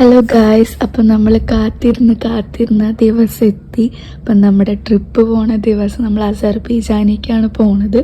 Hello guys അപ്പം നമ്മൾ കാത്തിരുന്ന് കാത്തിരുന്ന ദിവസം എത്തി. അപ്പം നമ്മുടെ ട്രിപ്പ് പോണ ദിവസം നമ്മൾ അസർബൈജാനിക്കാണ് പോണത്.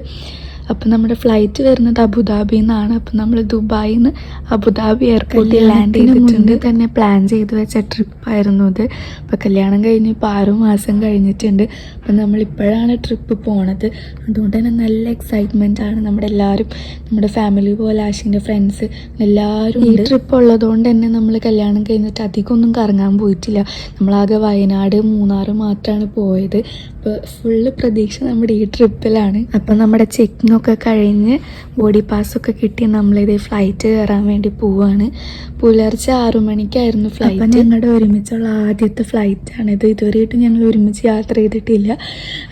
അപ്പം നമ്മുടെ ഫ്ലൈറ്റ് വരുന്നത് അബുദാബിയിൽ നിന്നാണ് അപ്പം നമ്മൾ ദുബായിൽ നിന്ന് അബുദാബി എയർപോർട്ടിൽ ലാൻഡ് ചെയ്തിട്ടുണ്ട്. തന്നെ പ്ലാൻ ചെയ്ത് വെച്ച ട്രിപ്പായിരുന്നു ഇത്. അപ്പം കല്യാണം കഴിഞ്ഞ് ഇപ്പോൾ ആറു മാസം കഴിഞ്ഞിട്ടുണ്ട്. അപ്പം നമ്മളിപ്പോഴാണ് ട്രിപ്പ് പോണത്. അതുകൊണ്ട് തന്നെ നല്ല എക്സൈറ്റ്മെന്റ് ആണ് നമ്മുടെ എല്ലാവരും നമ്മുടെ ഫാമിലി പോലെ ആശിന്റെ ഫ്രണ്ട്സ് എല്ലാവരും ഈ ട്രിപ്പ് ഉള്ളതുകൊണ്ട് തന്നെ നമ്മൾ കല്യാണം കഴിഞ്ഞിട്ട് അധികം ഒന്നും കറങ്ങാൻ പോയിട്ടില്ല. നമ്മളാകെ വയനാട് മൂന്നാർ മാത്രമാണ് പോയത്. അപ്പോൾ ഫുള്ള് പ്രതീക്ഷ നമ്മുടെ ഈ ട്രിപ്പിലാണ് അപ്പം നമ്മുടെ ചെക്കിംഗ് ഒക്കെ കഴിഞ്ഞ് ബോഡി പാസ്സൊക്കെ കിട്ടി നമ്മളിത് ഫ്ലൈറ്റ് കയറാൻ വേണ്ടി പോവാണ്. പുലർച്ചെ ആറു മണിക്കായിരുന്നു ഫ്ലൈറ്റ് അപ്പം ഞങ്ങളുടെ ഒരുമിച്ചുള്ള ആദ്യത്തെ ഫ്ലൈറ്റാണ് ഇത് ഇതുവരെയായിട്ടും ഞങ്ങൾ ഒരുമിച്ച് യാത്ര ചെയ്തിട്ടില്ല.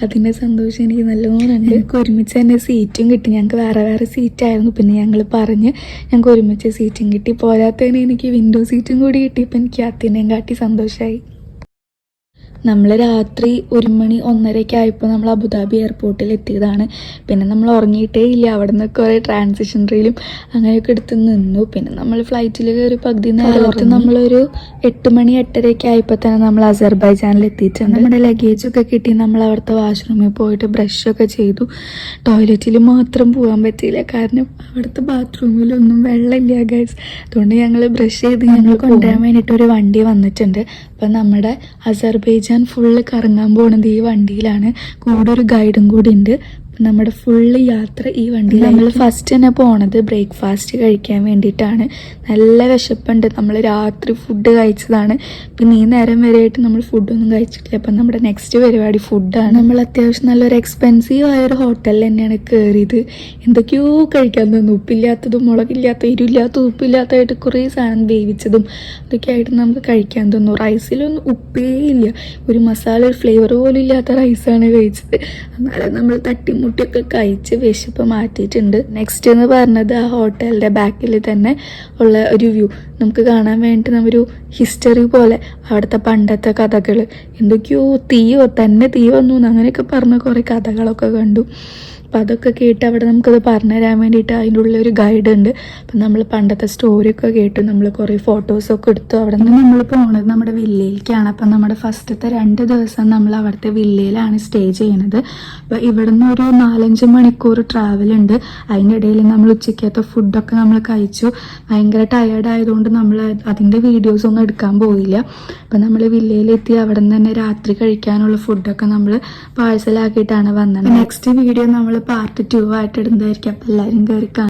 അതിന്റെ സന്തോഷം എനിക്ക് നല്ലോണം ഞങ്ങൾക്ക് ഒരുമിച്ച് തന്നെ സീറ്റും കിട്ടി. ഞങ്ങൾക്ക് വേറെ വേറെ സീറ്റായിരുന്നു പിന്നെ ഞങ്ങൾ പറഞ്ഞ് ഞങ്ങൾക്ക് ഒരുമിച്ച് സീറ്റും കിട്ടി. പോരാത്തതിന് എനിക്ക് വിൻഡോ സീറ്റും കൂടി കിട്ടിയപ്പോൾ എനിക്ക് അതിനെയും കാട്ടി സന്തോഷമായി നമ്മൾ രാത്രി ഒരു മണി ഒന്നരയ്ക്ക് ആയപ്പോൾ നമ്മൾ അബുദാബി എയർപോർട്ടിൽ എത്തിയതാണ്. പിന്നെ നമ്മൾ ഉറങ്ങിയിട്ടേ ഇല്ല. അവിടെ നിന്ന് കുറേ ട്രാൻസിഷൻ റീലും അങ്ങനെയൊക്കെ എടുത്ത് നിന്നു. പിന്നെ നമ്മൾ ഫ്ലൈറ്റിൽ കയറി പകുതി നേരത്ത് നമ്മളൊരു എട്ട് മണി എട്ടരയ്ക്ക് ആയപ്പോൾ തന്നെ നമ്മൾ അസർബൈജാനിൽ എത്തിയിട്ടുണ്ട്. നമ്മുടെ ലഗേജൊക്കെ കിട്ടി. നമ്മൾ അവിടുത്തെ വാഷ്റൂമിൽ പോയിട്ട് ബ്രഷൊക്കെ ചെയ്തു. ടോയ്ലറ്റിൽ മാത്രം പോകാൻ പറ്റിയില്ല. കാരണം അവിടുത്തെ ബാത്റൂമിലൊന്നും വെള്ളമില്ല ഗൈസ് അതുകൊണ്ട് ഞങ്ങൾ ബ്രഷ് ചെയ്ത് ഞങ്ങൾ കൊണ്ടുവരാൻ വേണ്ടിയിട്ട് ഒരു വണ്ടി വന്നിട്ടുണ്ട്. അപ്പം നമ്മുടെ അസർബൈജാൻ ഫുള്ള് കറങ്ങാൻ പോണത് ഈ വണ്ടിയിലാണ്. കൂടെ ഒരു ഗൈഡും കൂടി ഉണ്ട്. നമ്മുടെ ഫുള്ള് യാത്ര ഈ വണ്ടി നമ്മൾ ഫസ്റ്റ് തന്നെ പോണത് ബ്രേക്ക്ഫാസ്റ്റ് കഴിക്കാൻ വേണ്ടിയിട്ടാണ്. നല്ല വിശപ്പുണ്ട്. നമ്മൾ രാത്രി ഫുഡ് കഴിച്ചതാണ്. പിന്നെ ഈ നേരം വരെയായിട്ട് നമ്മൾ ഫുഡൊന്നും കഴിച്ചിട്ടില്ല. അപ്പം നമ്മുടെ നെക്സ്റ്റ് പരിപാടി ഫുഡാണ് നമ്മൾ അത്യാവശ്യം നല്ലൊരു എക്സ്പെൻസീവ് ആയ ഒരു ഹോട്ടലിൽ തന്നെയാണ് കയറിയത് എന്തൊക്കെയോ കഴിക്കാൻ തന്നു. ഉപ്പില്ലാത്തതും മുളകില്ലാത്ത ഇരുല്ലാത്ത ഉപ്പില്ലാത്തതായിട്ട് കുറേ സാധനം വേവിച്ചതും അതൊക്കെ ആയിട്ട് നമുക്ക് കഴിക്കാൻ തന്നു. റൈസിലൊന്നും ഉപ്പേ ഇല്ല. ഒരു മസാല ഒരു ഫ്ലേവർ പോലും ഇല്ലാത്ത റൈസാണ് കഴിച്ചത്. എന്നാലും നമ്മൾ തട്ടിമുട്ടിയൊക്കെ കഴിച്ച് വിശപ്പ് മാറ്റിയിട്ടുണ്ട്. നെക്സ്റ്റ് എന്ന് പറഞ്ഞത് ആ ഹോട്ടലിന്റെ ബാക്കിൽ തന്നെ ഉള്ള ഒരു വ്യൂ. നമുക്ക് കാണാൻ വേണ്ടി നമ്മൊരു ഹിസ്റ്ററി പോലെ അവിടുത്തെ പണ്ടത്തെ കഥകൾ എന്തൊക്കെയോ തീയോ തന്നെ തീ വന്നു അങ്ങനെയൊക്കെ പറഞ്ഞ കുറേ കഥകളൊക്കെ കണ്ടു. അപ്പം അതൊക്കെ കേട്ട് അവിടെ നമുക്കത് പറഞ്ഞു തരാൻ വേണ്ടിയിട്ട് അതിന്റെ ഉള്ളിൽ ഒരു ഗൈഡ് ഉണ്ട്. അപ്പം നമ്മൾ പണ്ടത്തെ സ്റ്റോറിയൊക്കെ കേട്ട് നമ്മൾ കുറേ ഫോട്ടോസൊക്കെ എടുത്തു അവിടെ നിന്ന്. നമ്മൾ പോണത് നമ്മുടെ വില്ലയിലേക്കാണ്. അപ്പം നമ്മുടെ ഫസ്റ്റത്തെ രണ്ട് ദിവസം നമ്മൾ അവിടുത്തെ വില്ലയിലാണ് സ്റ്റേ ചെയ്യുന്നത്. അപ്പോൾ ഇവിടുന്ന് ഒരു നാലഞ്ച് മണിക്കൂർ ട്രാവൽ ഉണ്ട്. അതിന്റെ ഇടയിൽ നമ്മൾ ഉച്ചയ്ക്കത്തെ ഫുഡൊക്കെ നമ്മൾ കഴിച്ചു. ഭയങ്കര ടയേർഡ് ആയതുകൊണ്ട് നമ്മൾ അതിന്റെ വീഡിയോസൊന്നും എടുക്കാൻ പോയില്ല. അപ്പം നമ്മൾ വില്ലയിലെത്തി അവിടെ നിന്ന് തന്നെ രാത്രി കഴിക്കാനുള്ള ഫുഡൊക്കെ നമ്മൾ പാഴ്സലാക്കിയിട്ടാണ് വന്നത്. നെക്സ്റ്റ് വീഡിയോ നമ്മൾ പാർട്ട് ടു ആയിട്ട് ഇടുന്നതായിരിക്കും. അപ്പം എല്ലാവരും കയറി